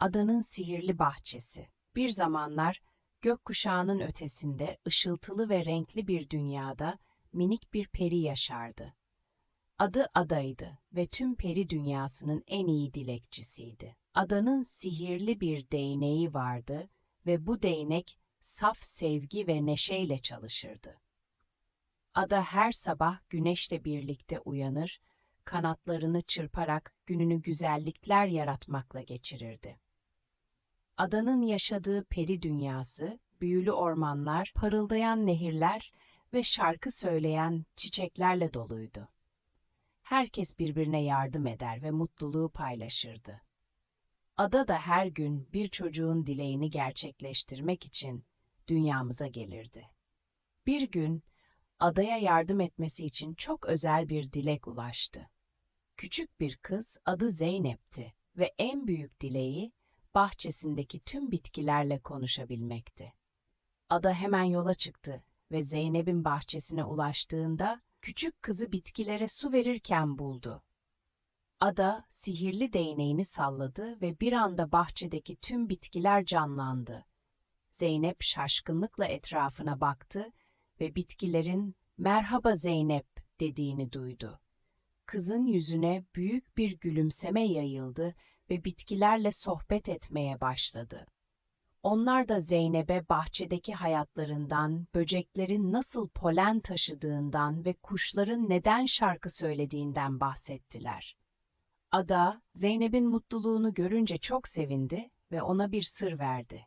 Adanın sihirli bahçesi. Bir zamanlar gökkuşağının ötesinde ışıltılı ve renkli bir dünyada minik bir peri yaşardı. Adı Ada'ydı ve tüm peri dünyasının en iyi dilekçisiydi. Adanın sihirli bir değneği vardı ve bu değnek saf sevgi ve neşeyle çalışırdı. Ada her sabah güneşle birlikte uyanır, kanatlarını çırparak gününü güzellikler yaratmakla geçirirdi. Adanın yaşadığı peri dünyası, büyülü ormanlar, parıldayan nehirler ve şarkı söyleyen çiçeklerle doluydu. Herkes birbirine yardım eder ve mutluluğu paylaşırdı. Ada da her gün bir çocuğun dileğini gerçekleştirmek için dünyamıza gelirdi. Bir gün adaya yardım etmesi için çok özel bir dilek ulaştı. Küçük bir kız adı Zeynep'ti ve en büyük dileği bahçesindeki tüm bitkilerle konuşabilmekti. Ada hemen yola çıktı ve Zeynep'in bahçesine ulaştığında küçük kızı bitkilere su verirken buldu. Ada sihirli değneğini salladı ve bir anda bahçedeki tüm bitkiler canlandı. Zeynep şaşkınlıkla etrafına baktı ve bitkilerin "Merhaba Zeynep" dediğini duydu. Kızın yüzüne büyük bir gülümseme yayıldı ve bitkilerle sohbet etmeye başladı. Onlar da Zeynep'e bahçedeki hayatlarından, böceklerin nasıl polen taşıdığından ve kuşların neden şarkı söylediğinden bahsettiler. Ada, Zeynep'in mutluluğunu görünce çok sevindi ve ona bir sır verdi.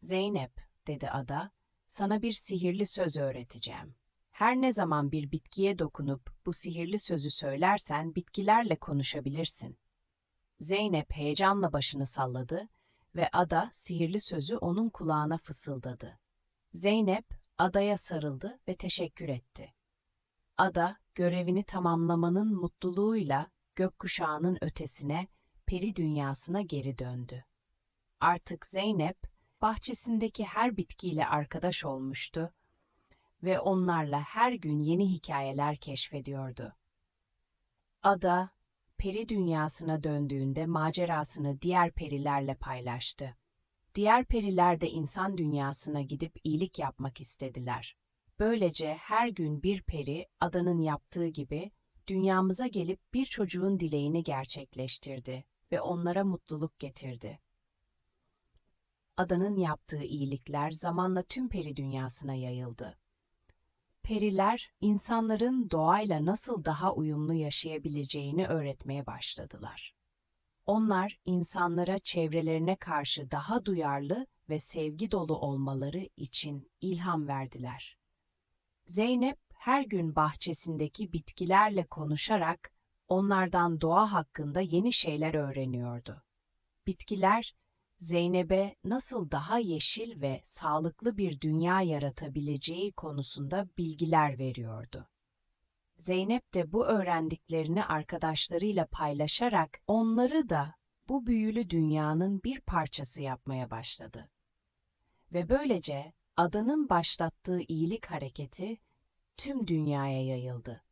Zeynep, dedi Ada, sana bir sihirli söz öğreteceğim. Her ne zaman bir bitkiye dokunup bu sihirli sözü söylersen bitkilerle konuşabilirsin. Zeynep heyecanla başını salladı ve Ada sihirli sözü onun kulağına fısıldadı. Zeynep Ada'ya sarıldı ve teşekkür etti. Ada görevini tamamlamanın mutluluğuyla gökkuşağının ötesine, peri dünyasına geri döndü. Artık Zeynep bahçesindeki her bitkiyle arkadaş olmuştu ve onlarla her gün yeni hikayeler keşfediyordu. Ada, peri dünyasına döndüğünde macerasını diğer perilerle paylaştı. Diğer periler de insan dünyasına gidip iyilik yapmak istediler. Böylece her gün bir peri adanın yaptığı gibi dünyamıza gelip bir çocuğun dileğini gerçekleştirdi ve onlara mutluluk getirdi. Adanın yaptığı iyilikler zamanla tüm peri dünyasına yayıldı. Periler, insanların doğayla nasıl daha uyumlu yaşayabileceğini öğretmeye başladılar. Onlar, insanlara çevrelerine karşı daha duyarlı ve sevgi dolu olmaları için ilham verdiler. Zeynep, her gün bahçesindeki bitkilerle konuşarak onlardan doğa hakkında yeni şeyler öğreniyordu. Bitkiler, Zeynep'e nasıl daha yeşil ve sağlıklı bir dünya yaratabileceği konusunda bilgiler veriyordu. Zeynep de bu öğrendiklerini arkadaşlarıyla paylaşarak onları da bu büyülü dünyanın bir parçası yapmaya başladı. Ve böylece adanın başlattığı iyilik hareketi tüm dünyaya yayıldı.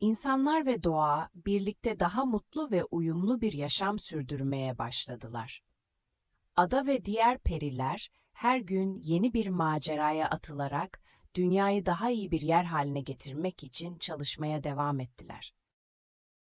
İnsanlar ve doğa birlikte daha mutlu ve uyumlu bir yaşam sürdürmeye başladılar. Ada ve diğer periler her gün yeni bir maceraya atılarak dünyayı daha iyi bir yer haline getirmek için çalışmaya devam ettiler.